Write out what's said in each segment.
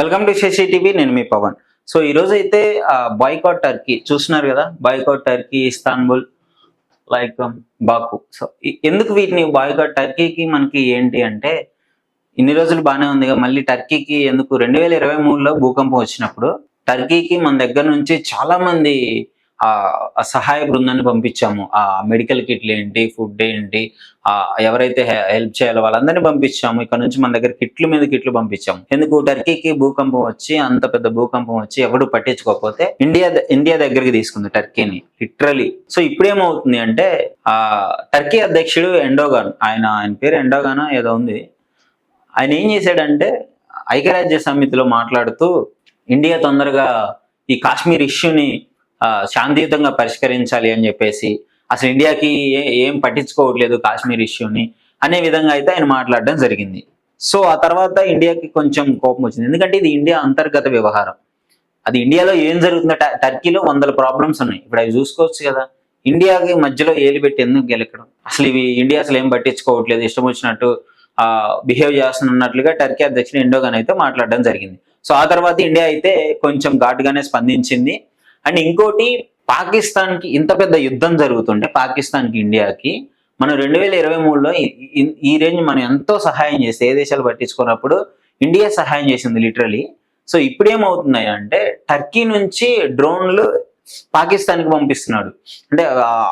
Welcome to Shashi TV నేను మీ Pawan. So ఈ రోజు అయితే బాయ్కాట్ టర్కీ చూస్తున్నారు కదా boycott Turkey Istanbul like Baku so ఎందుకు వీటిని బాయ్కాట్ టర్కీకి మనకి ఏంటి అంటే ఇన్ని రోజులు బాగానే ఉంది కదా మళ్ళీ టర్కీకి ఎందుకు? రెండు వేల ఇరవై మూడులో భూకంపం వచ్చినప్పుడు టర్కీకి మన దగ్గర నుంచి చాలా మంది ఆ సహాయ బృందాన్ని పంపించాము. ఆ మెడికల్ కిట్లు ఏంటి ఫుడ్ ఏంటి ఆ ఎవరైతే హెల్ప్ చేయాలో వాళ్ళందరినీ పంపించాము. ఇక్కడ నుంచి మన దగ్గర కిట్లు మీద కిట్లు పంపించాము. ఎందుకు టర్కీకి భూకంపం వచ్చి అంత పెద్ద భూకంపం వచ్చి ఎవడు పట్టించుకోకపోతే ఇండియా ఇండియా దగ్గరికి తీసుకుంది టర్కీని లిటరలీ. సో ఇప్పుడేమవుతుంది అంటే ఆ టర్కీ అధ్యక్షుడు ఎండోగాన్ ఆయన ఆయన పేరు ఎండోగాన్ ఏదో ఉంది. ఆయన ఏం చేశాడంటే ఐక్యరాజ్య సమితిలో మాట్లాడుతూ ఇండియా తొందరగా ఈ కాశ్మీర్ ఇష్యూని శాంతియుతంగా పరిష్కరించాలి అని చెప్పేసి అసలు ఇండియాకి ఏ- ఏం పట్టించుకోవట్లేదు కాశ్మీర్ ఇష్యూని అనే విధంగా అయితే ఆయన మాట్లాడడం జరిగింది. సో ఆ తర్వాత ఇండియాకి కొంచెం కోపం వచ్చింది. ఎందుకంటే ఇది ఇండియా అంతర్గత వ్యవహారం. అది ఇండియాలో ఏం జరుగుతుందో టర్కీలో వందల ప్రాబ్లమ్స్ ఉన్నాయి. ఇప్పుడు అవి చూసుకోవచ్చు కదా. ఇండియాకి మధ్యలో ఏలు పెట్టి ఎందుకు గెలకడం? అసలు ఇవి ఇండియా అసలు ఏం పట్టించుకోవట్లేదు. ఇష్టం వచ్చినట్టు ఆ బిహేవ్ చేస్తున్నట్లుగా టర్కీ అధ్యక్షుడు ఎండోగాన్ అయితే మాట్లాడడం జరిగింది. సో ఆ తర్వాత ఇండియా అయితే కొంచెం ఘాటుగానే స్పందించింది. అండ్ ఇంకోటి పాకిస్తాన్కి ఇంత పెద్ద యుద్ధం జరుగుతుంటే పాకిస్తాన్కి ఇండియాకి మనం రెండు వేల ఇరవై మూడులో ఈ- రేంజ్ మనం ఎంతో సహాయం చేస్తే ఏ దేశాలు పట్టించుకున్నప్పుడు ఇండియా సహాయం చేసింది లిటరలీ. సో ఇప్పుడు ఏమవుతున్నాయి అంటే టర్కీ నుంచి డ్రోన్లు పాకిస్తాన్కి పంపిస్తున్నాడు. అంటే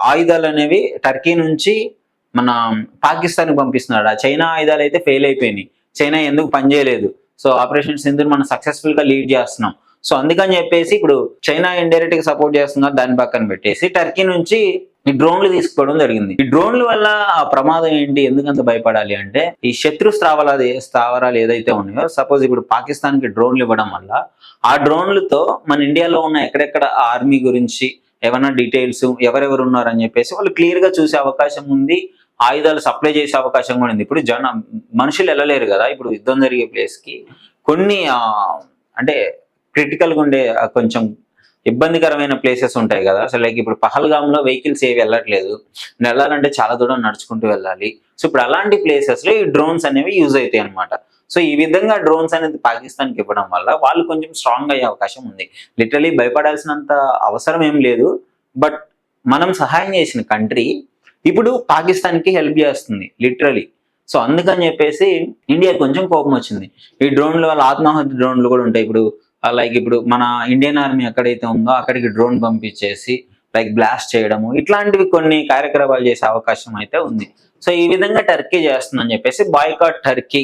ఆయుధాలు అనేవి టర్కీ నుంచి మన పాకిస్తాన్కి పంపిస్తున్నాడు. ఆ చైనా ఆయుధాలు అయితే ఫెయిల్ అయిపోయినాయి. చైనా ఎందుకు పనిచేయలేదు? సో ఆపరేషన్ సింధుని మనం సక్సెస్ఫుల్గా లీడ్ చేస్తున్నాం. సో అందుకని చెప్పేసి ఇప్పుడు చైనా ఇండైరెక్ట్గా సపోర్ట్ చేస్తున్నారు దాని పక్కన పెట్టేసి టర్కీ నుంచి ఈ డ్రోన్లు తీసుకోవడం జరిగింది. ఈ డ్రోన్ల వల్ల ఆ ప్రమాదం ఏంటి ఎందుకంత భయపడాలి అంటే ఈ శత్రు స్థావరాలు స్థావరాలు ఏదైతే ఉన్నాయో సపోజ్ ఇప్పుడు పాకిస్తాన్కి డ్రోన్లు ఇవ్వడం వల్ల ఆ డ్రోన్లతో మన ఇండియాలో ఉన్న ఎక్కడెక్కడ ఆర్మీ గురించి ఏమైనా డీటెయిల్స్ ఎవరెవరు ఉన్నారని చెప్పేసి వాళ్ళు క్లియర్గా చూసే అవకాశం ఉంది. ఆయుధాలు సప్లై చేసే అవకాశం కూడా ఉంది. ఇప్పుడు జన మనుషులు వెళ్ళలేరు కదా ఇప్పుడు యుద్ధం జరిగే ప్లేస్కి కొన్ని అంటే క్రిటికల్గా ఉండే కొంచెం ఇబ్బందికరమైన ప్లేసెస్ ఉంటాయి కదా. అసలు లైక్ ఇప్పుడు పహల్గామ్లో వెహికల్స్ ఏవి వెళ్ళట్లేదు. వెళ్ళాలంటే చాలా దూరం నడుచుకుంటూ వెళ్ళాలి. సో ఇప్పుడు అలాంటి ప్లేసెస్లో ఈ డ్రోన్స్ అనేవి యూజ్ అవుతాయి అనమాట సో ఈ విధంగా డ్రోన్స్ అనేది పాకిస్తాన్కి ఇవ్వడం వల్ల వాళ్ళు కొంచెం స్ట్రాంగ్ అయ్యే అవకాశం ఉంది. లిటరలీ భయపడాల్సినంత అవసరం ఏం లేదు. బట్ మనం సహాయం చేసిన కంట్రీ ఇప్పుడు పాకిస్తాన్కి హెల్ప్ చేస్తుంది లిటరలీ సో అందుకని చెప్పేసి ఇండియా కొంచెం కోపం వచ్చింది. ఈ డ్రోన్ల వల్ల ఆత్మాహుతి డ్రోన్లు కూడా ఉంటాయి. ఇప్పుడు Uh, లైక్ ఇప్పుడు మన ఇండియన్ ఆర్మీ ఎక్కడైతే ఉందో అక్కడికి డ్రోన్ పంపించేసి లైక్ బ్లాస్ట్ చేయడము ఇట్లాంటివి కొన్ని కార్యక్రమాలు చేసే అవకాశం అయితే ఉంది. సో ఈ విధంగా టర్కీ చేస్తుందని చెప్పేసి బాయ్కాట్ టర్కీ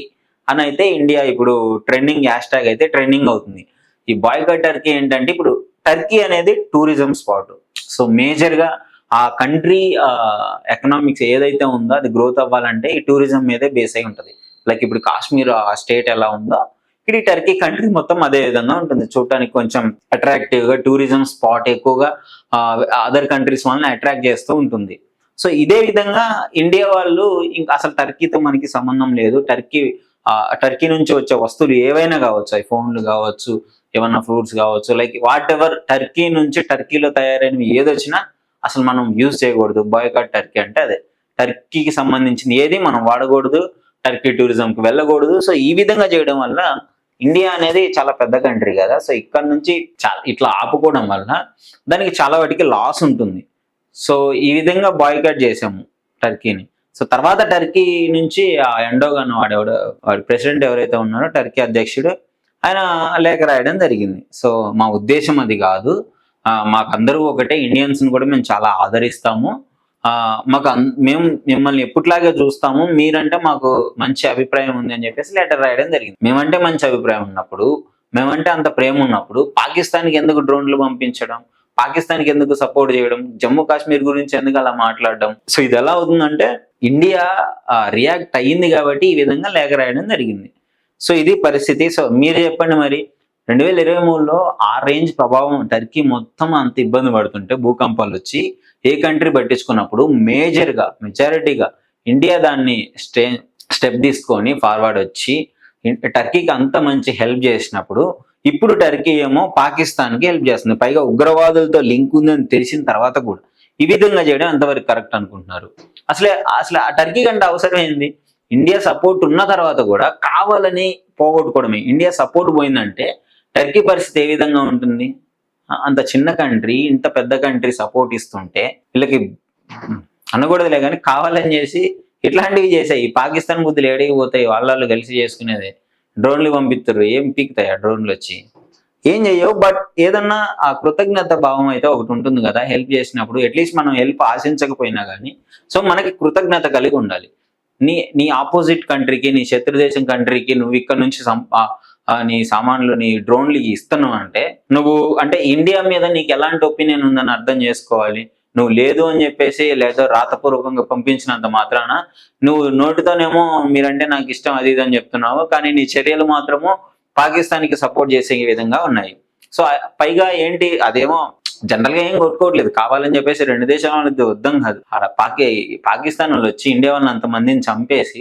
అని అయితే ఇండియా ఇప్పుడు ట్రెండింగ్ హ్యాష్ ట్యాగ్ అయితే ట్రెండింగ్ అవుతుంది. ఈ బాయ్కాట్ టర్కీ ఏంటంటే ఇప్పుడు టర్కీ అనేది టూరిజం స్పాట్ సో మేజర్గా ఆ కంట్రీ ఎకనామిక్స్ uh, ఏదైతే ఉందో అది గ్రోత్ అవ్వాలంటే ఈ టూరిజం మీదే బేస్ అయి ఉంటుంది. లైక్ ఇప్పుడు కాశ్మీర్ ఆ స్టేట్ ఎలా ఉందో ఇక్కడ ఈ టర్కీ కంట్రీ మొత్తం అదే విధంగా ఉంటుంది. చూడటానికి కొంచెం అట్రాక్టివ్గా టూరిజం స్పాట్ ఎక్కువగా అదర్ కంట్రీస్ వాళ్ళని అట్రాక్ట్ చేస్తూ ఉంటుంది. సో ఇదే విధంగా ఇండియా వాళ్ళు ఇంకా అసలు టర్కీతో మనకి సంబంధం లేదు. టర్కీ టర్కీ నుంచి వచ్చే వస్తువులు ఏవైనా కావచ్చు. అవి ఫోన్లు కావచ్చు ఏమన్నా ఫ్రూట్స్ కావచ్చు. లైక్ వాట్ ఎవర్ టర్కీ నుంచి టర్కీలో తయారైనవి ఏదొచ్చినా అసలు మనం యూజ్ చేయకూడదు. బాయ్కాట్ టర్కీ అంటే అదే. టర్కీకి సంబంధించింది ఏది మనం వాడకూడదు. టర్కీ టూరిజంకి వెళ్ళకూడదు. సో ఈ విధంగా చేయడం వల్ల ఇండియా అనేది చాలా పెద్ద కంట్రీ కదా. సో ఇక్కడ నుంచి చాలా ఇట్లా ఆపుకోవడం వల్ల దానికి చాలా వాటికి లాస్ ఉంటుంది. సో ఈ విధంగా బాయ్కాట్ చేసాము టర్కీని సో తర్వాత టర్కీ నుంచి ఆ ఎండోగాన్ వాడెవడో వాడి ప్రెసిడెంట్ ఎవరైతే ఉన్నారో టర్కీ అధ్యక్షుడు ఆయన లేఖ రాయడం జరిగింది. సో మా ఉద్దేశం అది కాదు. మాకందరూ మాకు అందరూ ఒకటే ఇండియన్స్ని కూడా మేము చాలా ఆదరిస్తాము. మాకు మేము మిమ్మల్ని ఎప్పటిలాగే చూస్తాము మీరంటే మాకు మంచి అభిప్రాయం ఉంది అని చెప్పేసి లెటర్ రాయడం జరిగింది. మేమంటే మంచి అభిప్రాయం ఉన్నప్పుడు మేమంటే అంత ప్రేమ ఉన్నప్పుడు పాకిస్తాన్కి ఎందుకు డ్రోన్లు పంపించడం? పాకిస్తాన్కి ఎందుకు సపోర్ట్ చేయడం? జమ్మూ కాశ్మీర్ గురించి ఎందుకు అలా మాట్లాడడం? సో ఇది ఎలా అవుతుందంటే ఇండియా రియాక్ట్ అయ్యింది కాబట్టి ఈ విధంగా లేఖ రాయడం జరిగింది. సో ఇది పరిస్థితి. సో మీరు చెప్పండి మరి రెండు వేల ఇరవై మూడులో ఆ రేంజ్ ప్రభావం టర్కీ మొత్తం అంత ఇబ్బంది పడుతుంటే భూకంపాలు వచ్చి ఏ కంట్రీ పట్టించుకున్నప్పుడు మేజర్గా మెజారిటీగా ఇండియా దాన్ని స్టే స్టెప్ తీసుకొని ఫార్వర్డ్ వచ్చి టర్కీకి అంత మంచి హెల్ప్ చేసినప్పుడు ఇప్పుడు టర్కీ ఏమో పాకిస్తాన్కి హెల్ప్ చేస్తుంది. పైగా ఉగ్రవాదులతో లింక్ ఉందని తెలిసిన తర్వాత కూడా. ఈ విధంగా చేయడం ఎంతవరకు కరెక్ట్ అనుకుంటున్నారు. అసలే అసలు ఆ టర్కీ కంటే అవసరం ఏంది? ఇండియా సపోర్ట్ ఉన్న తర్వాత కూడా కావాలని పోగొట్టుకోవడమే. ఇండియా సపోర్ట్ పోయిందంటే టర్కీ పరిస్థితి ఏ విధంగా ఉంటుంది? అంత చిన్న కంట్రీ ఇంత పెద్ద కంట్రీ సపోర్ట్ ఇస్తుంటే వీళ్ళకి అనకూడదులే కానీ కావాలని చేసి ఇట్లాంటివి చేసాయి పాకిస్తాన్ బుద్ధులు ఏడికి పోతాయి వాళ్ళు కలిసి చేసుకునేది. డ్రోన్లు పంపిస్తారు ఏం పీకుతాయి ఆ డ్రోన్లు వచ్చి? ఏం చెయ్యవు బట్ ఏదన్నా ఆ కృతజ్ఞత భావం అయితే ఒకటి ఉంటుంది కదా. హెల్ప్ చేసినప్పుడు అట్లీస్ట్ మనం హెల్ప్ ఆశించకపోయినా కానీ సో మనకి కృతజ్ఞత కలిగి ఉండాలి. నీ నీ ఆపోజిట్ కంట్రీకి నీ శత్రు దేశం కంట్రీకి నువ్వు ఇక్కడ నుంచి సం- నీ సామాన్లు నీ డ్రోన్లు ఇస్తున్నావు అంటే నువ్వు అంటే ఇండియా మీద నీకు ఎలాంటి ఒపీనియన్ ఉందని అర్థం చేసుకోవాలి. నువ్వు లేదు అని చెప్పేసి లేదా రాతపూర్వకంగా పంపించినంత మాత్రాన నువ్వు నోటితోనేమో మీరంటే నాకు ఇష్టం అది ఇది అని చెప్తున్నావు కానీ నీ చర్యలు మాత్రము పాకిస్తాన్కి సపోర్ట్ చేసే విధంగా ఉన్నాయి. సో పైగా ఏంటి అదేమో జనరల్గా ఏం కొట్టుకోవట్లేదు. కావాలని చెప్పేసి రెండు దేశాల మధ్య యుద్ధం కాదు. అలా పాకి పాకిస్తాన్ వాళ్ళు వచ్చి ఇండియా వాళ్ళని అంతమందిని చంపేసి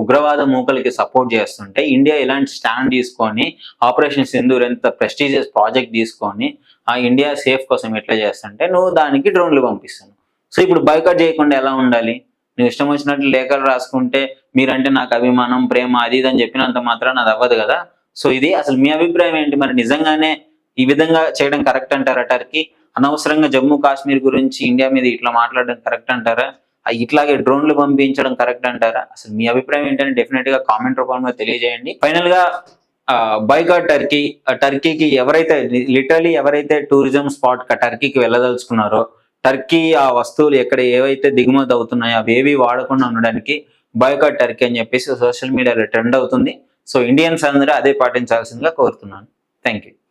ఉగ్రవాద మూకలకి సపోర్ట్ చేస్తుంటే ఇండియా ఇలాంటి స్టాండ్ తీసుకొని ఆపరేషన్ సింధూర్ ఎంత ప్రెస్టీజియస్ ప్రాజెక్ట్ తీసుకొని ఆ ఇండియా సేఫ్ కోసం ఎట్లా చేస్తుంటే నువ్వు దానికి డ్రోన్లు పంపిస్తున్నావు. సో ఇప్పుడు బైకట్ చేయకుండా ఎలా ఉండాలి? నువ్వు ఇష్టం వచ్చినట్లు లేఖలు రాసుకుంటే మీరంటే నాకు అభిమానం ప్రేమ అది ఇది అని చెప్పినంత మాత్రం అది అవ్వదు కదా. సో ఇది అసలు మీ అభిప్రాయం ఏంటి? మరి నిజంగానే ఈ విధంగా చేయడం కరెక్ట్ అంటారా టర్కీ? అనవసరంగా జమ్మూ కాశ్మీర్ గురించి ఇండియా మీద ఇట్లా మాట్లాడడం కరెక్ట్ అంటారా? ఇట్లాగే డ్రోన్లు పంపించడం కరెక్ట్ అంటారా? అసలు మీ అభిప్రాయం ఏంటని డెఫినెట్గా కామెంట్ రూపంలో తెలియజేయండి. ఫైనల్గా బైకాట్ టర్కీ టర్కీకి ఎవరైతే లిటరలీ ఎవరైతే టూరిజం స్పాట్ టర్కీకి వెళ్ళదలుచుకున్నారో టర్కీ ఆ వస్తువులు ఎక్కడ ఏవైతే దిగుమతి అవుతున్నాయో అవి ఏవి వాడకుండా ఉండడానికి బైకాట్ టర్కీ అని చెప్పేసి సోషల్ మీడియాలో ట్రెండ్ అవుతుంది. సో ఇండియన్స్ అందరూ అదే పాటించాల్సిందిగా కోరుతున్నాను. Thank you